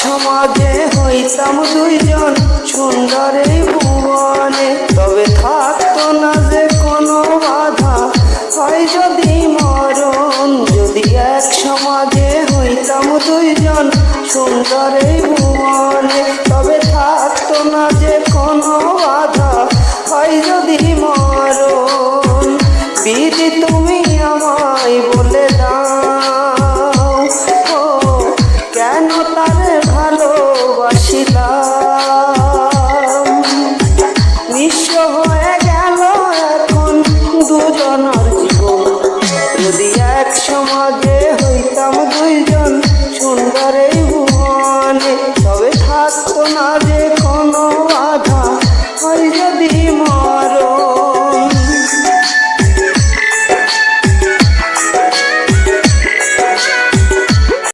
সমাজে হইতাম দুইজন সুন্দর এই ভুবনে, তবে থাকতো না যে কোনো বাধা। হয় যদি মরণ, যদি এক সমাজে হইতাম দুইজন সুন্দর এই ভুবনে, তবে থাকতো না যে কোনো বাধা। হয় যদি মরণ বিধি তুমি আমায় মাঝে হইতাম দুইজন সুন্দর এই ভুবনে। তবে থাকতো না যে